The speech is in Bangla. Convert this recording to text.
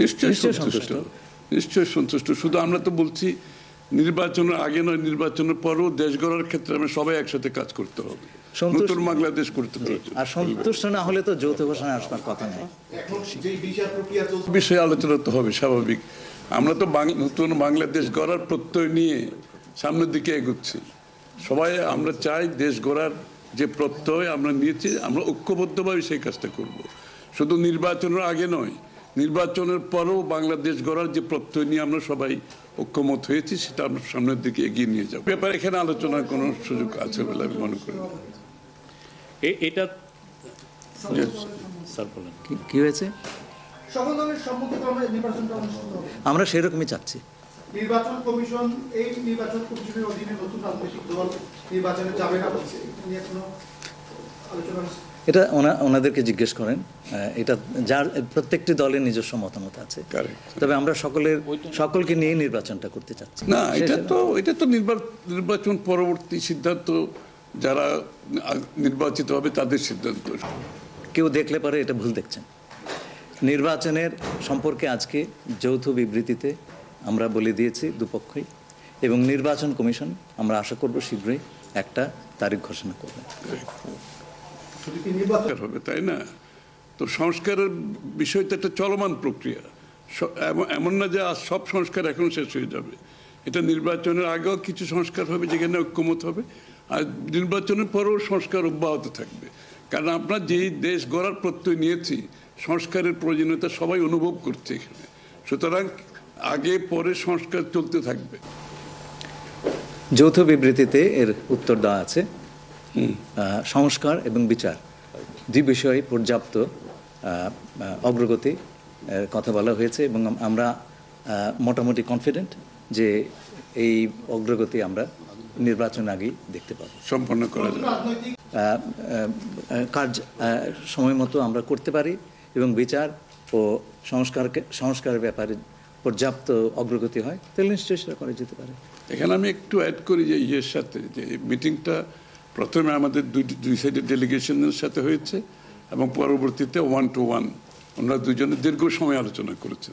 নিশ্চয়ই নিশ্চয়ই সন্তুষ্ট। নিশ্চয়ই সন্তুষ্ট। শুধু আমরা তো বলছি নির্বাচনের আগে নয় নির্বাচনের পরও দেশ গড়ার ক্ষেত্রে আমরা সবাই একসাথে কাজ করতে হবে। নতুন বাংলাদেশ করতে হবে। আর সন্তুষ্ট না হলে তো যৌথ ঘোষণা আসবার কথা নেই। বিষয়ে আলোচনা তো হবে স্বাভাবিক। আমরা তো নতুন বাংলাদেশ গড়ার প্রত্যয় নিয়ে সামনের দিকে এগোচ্ছি। সবাই আমরা চাই দেশ গড়ার যে প্রত্যয় আমরা নিয়েছি আমরা ঐক্যবদ্ধভাবে সেই কাজটা করব। শুধু নির্বাচনের আগে নয় নির্বাচনের পরেও বাংলাদেশ গড়ার যে প্রত্যয় নিয়ে আমরা সবাই ঐক্যমত হয়েছি সেটা আমরা সামনের দিকে এগিয়ে নিয়ে যাব। ব্যাপারে এখানে আলোচনার কোনো সুযোগ আছে বলে আমি মনে করি এ- এটা কি- হয়েছে? আমরা সেরকমই চাচ্ছি। নির্বাচন কমিশন এই নির্বাচন কমিশনের অধীনে নতুন রাজনৈতিক দল নির্বাচনে যাবে না বলছে। আলোচনা? এটা ওনা- ওনাদেরকে জিজ্ঞেস করেন এটা যার প্রত্যেকটি দলের নিজস্ব মতামত আছে। তবে আমরা সকলের সকলকে নিয়ে নির্বাচনটা করতে চাচ্ছি। না এটা তো এটা তো নির্বা- নির্বাচন পরবর্তী সিদ্ধান্ত যারা নির্বাচিত হবে তাদের সিদ্ধান্ত। কেউ দেখলে পরে এটা ভুল দেখছেন। নির্বাচনের সম্পর্কে আজকে যৌথ বিবৃতিতে আমরা বলে দিয়েছি দুপক্ষই এবং নির্বাচন কমিশন আমরা আশা করব শীঘ্রই একটা তারিখ ঘোষণা করবে কি নির্বাচন। হবে তাই না? তো সংস্কারের বিষয়টা একটা চলমান প্রক্রিয়া। এমন- না যে আজ সব সংস্কার এখন শেষ হয়ে যাবে। এটা নির্বাচনের আগেও কিছু সংস্কার হবে যেখানে ঐক্যমত হবে। আর নির্বাচনের পরেও সংস্কার অব্যাহত থাকবে। কারণ আমরা যেই দেশ গড়ার প্রত্যয় নিয়েছি সংস্কারের প্রয়োজনীয়তা সবাই অনুভব করছে এখানে। সুতরাং আগে পরে সংস্কার চলতে থাকবে। যৌথ বিবৃতিতে এর উত্তর দেওয়া আছে। সংস্কার এবং বিচার। দুই বিষয়ে পর্যাপ্ত অগ্রগতি কথা বলা হয়েছে এবং আমরা মোটামুটি কনফিডেন্ট যে এই অগ্রগতি আমরা নির্বাচন আগেই দেখতে পাবো। সম্পন্ন করা কাজ সময় মতো আমরা করতে পারি এবং বিচার ও সংস্কারকে সংস্কারের ব্যাপারে পর্যাপ্ত অগ্রগতি হয় তাহলে নিশ্চয়ই সেটা করা যেতে পারে। এখানে আমি একটু অ্যাড করি যে ইয়ের সাথে যে মিটিংটা প্রথমে আমাদের দুই দুই সাইডের ডেলিগেশনের সাথে হয়েছে এবং পরবর্তীতে ওয়ান টু ওয়ান ওনারা দুজনে দীর্ঘ সময় আলোচনা করেছেন।